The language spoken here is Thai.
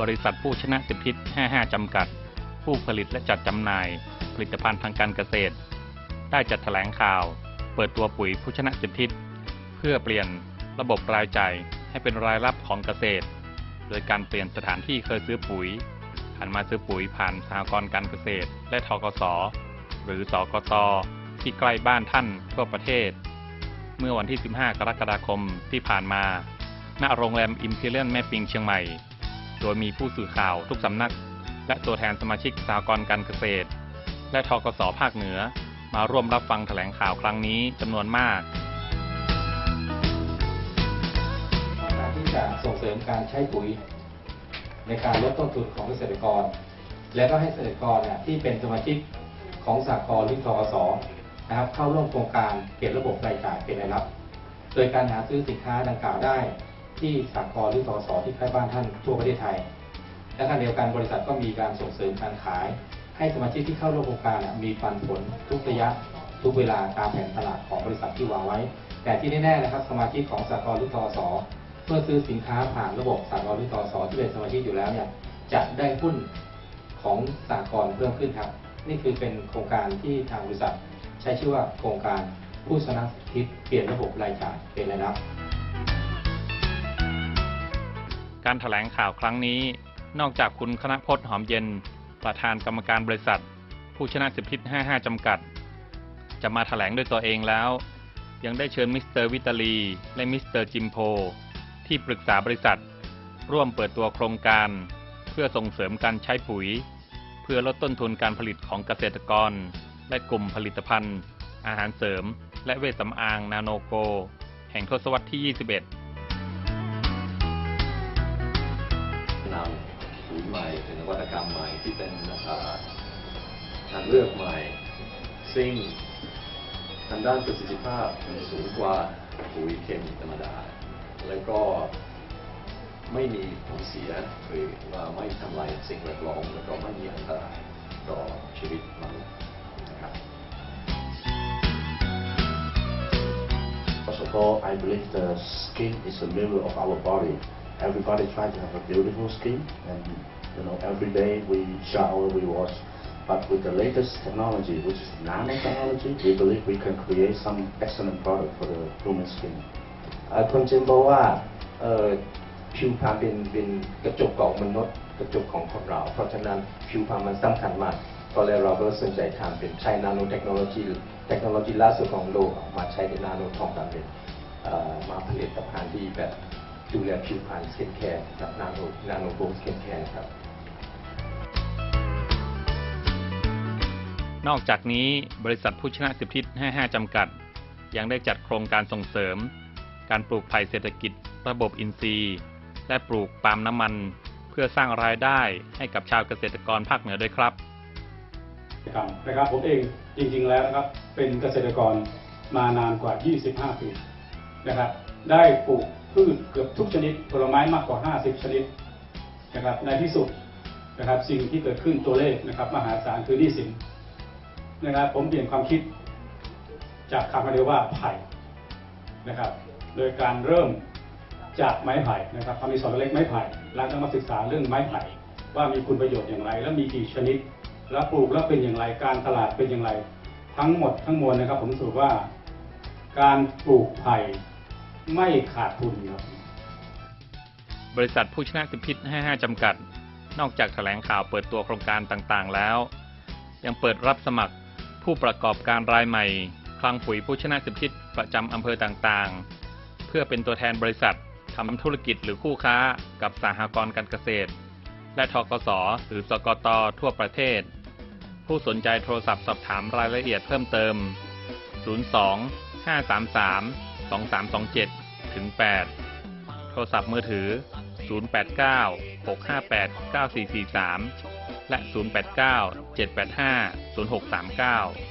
บริษัทผู้ชนะสิบทิศ55 จำกัด ผู้ผลิตและจัดจำหน่าย ผลิตภัณฑ์ทางการเกษตร ได้จัดแถลงข่าว เปิดตัวปุ๋ยผู้ชนะสิบทิศเพื่อเปลี่ยนระบบรายจ่ายให้เป็นรายรับของเกษตร โดยการเปลี่ยนสถานที่เคยซื้อปุ๋ยหันมาซื้อปุ๋ยผ่านสหกรณ์การเกษตร และทกส หรือสกต ที่ใกล้บ้านท่านทั่วประเทศ เมื่อวันที่ 15 กรกฎาคมที่ผ่านมา ณ โรงแรมอิมพีเรียนแม่ปิงเชียงใหม่ โดยมีผู้สื่อข่าวทุกสำนัก และตัวแทนสมาชิกสหกรการเกษตร และทกสภาคเหนือ มาร่วมรับฟังแถลงข่าวครั้งนี้จำนวนมากการที่จะส่งเสริมการใช้ปุ๋ย ในการลดต้นทุนของเกษตรกร และก็ให้เกษตรกรเนี่ยที่เป็นสมาชิกของสากลหรือทกสนะครับเข้าร่วมโครงการเปลี่ยนระบบรายจ่ายเป็นรายรับ โดยการหาซื้อสินค้าดังกล่าวได้ ที่สากลหรือทกสที่ใกล้บ้านท่านทั่วประเทศไทย และขณะเดียวกันบริษัทก็มีการส่งเสริมการขาย ให้สมาชิกที่เข้าร่วมโครงการมีปันผลทุกระยะทุกเวลาตามแผนตลาดของบริษัทที่วางไว้ แต่ที่แน่ๆนะครับ สมาชิกของสากลหรือทสเมื่อซื้อสินค้าผ่านระบบสากลหรือทสที่เป็นสมาชิกอยู่แล้วเนี่ยจะได้หุ้นของสากลเพิ่มขึ้นครับ นี่คือเป็นโครงการที่ทางบริษัท ใช้ชื่อว่าโครงการผู้ชนะทิศเปลี่ยนระบบรายจ่ายเป็นรายรับ การถแถลงข่าวครั้งนี้ นอกจากคุณคณะพจน์หอมเย็น ประธานกรรมการบริษัท ผู้ชนะสิบทิศ55 จำกัด จะมาถแถลงด้วยตัวเองแล้ว ยังได้เชิญมิสเตอร์วิตาลี และมิสเตอร์จิมโพ ที่ปรึกษาบริษัท ร่วมเปิดตัวโครงการ เพื่อส่งเสริมการใช้ปุ๋ย เพื่อลดต้นทุนการผลิตของเกษตรกร และกลุ่มผลิตภัณฑ์ อาหารเสริม และเวชสำอางนาโนโก แห่งทศวรรษที่ 21 ใหม่เป็นนวัตกรรมใหม่ที่เป็นทางเลือกใหม่ ซึ่งทางด้านประสิทธิภาพมันสูงกว่าปุ๋ยเคมีธรรมดา แล้วก็ไม่มีผลเสียหรือว่าไม่ทำลายสิ่งแวดล้อมแล้วก็ไม่มีอันตรายต่อชีวิตมนุษย์นะครับ First of all, I believe the skin is a mirror of our body. Everybody try to have a beautiful skin, and you know every day we shower, we wash. But with the latest technology, which is nanotechnology, we believe we can create some excellent product for the human skin. คนจีนบอกว่าผิวพรรณเป็นเป็นกระจกของมนุษย์กระจกของคนเรา เพราะฉะนั้นผิวพรรณมันสำคัญมากก็เลยเราก็สนใจทำเป็นใช้นาโนเทคโนโลยีเทคโนโลยีล่าสุดของโลกมาใช้ในนาโนทองคำเป็นมาผลิตภัณฑ์ที่แบบ ดูแลผิวพรรณสกินแคร์กับนาโนนาโนโบสกินแคร์ครับ นอกจากนี้บริษัทผู้ชนะสิบทิศ55 จำกัด ยังได้จัดโครงการส่งเสริม การปลูกไผ่เศรษฐกิจ ระบบอินทรีย์ และปลูกปาล์มน้ำมัน เพื่อสร้างรายได้ให้กับชาวเกษตรกรภาคเหนือด้วยครับครับนะครับผมเองจริงๆแล้วนะครับเป็นเกษตรกรมานานกว่า 25 ปีนะครับ ได้ปลูกพืชเกือบทุกชนิดผลไม้มากกว่า 50 ชนิดนะครับในที่สุดนะครับสิ่งที่เกิดขึ้นตัวเลขนะครับมหาศาลคือหนี้สินนะครับผมเปลี่ยนความคิดจากคำเรียกว่าไผ่นะครับโดยการเริ่มจากไม้ไผ่นะครับทำมีสอนเล็กไม้ไผ่แล้วก็มาศึกษาเรื่องไม้ไผ่ว่ามีคุณประโยชน์อย่างไร และมีกี่ชนิด แล้วปลูกแล้วเป็นอย่างไรการตลาดเป็นอย่างไร ทั้งหมดทั้งมวลนะครับ ผมสรุปว่า การปลูกไผ่ ไม่ขาดทุนครับ บริษัทผู้ชนะสิบทิศ55 จำกัด นอกจากแถลงข่าวเปิดตัวโครงการต่างๆ แล้ว ยังเปิดรับสมัครผู้ประกอบการรายใหม่ คลังปุ๋ยผู้ชนะสิบทิศประจำอำเภอต่างๆ เพื่อเป็นตัวแทนบริษัททำธุรกิจหรือคู่ค้ากับสหกรณ์การเกษตร และทกสหรือสกตทั่วประเทศ ผู้สนใจโทรศัพท์สอบถามรายละเอียดเพิ่มเติม 02 533 2327ถึง8โทรศัพท์มือถือ 089 658 9443 และ 089 785 0639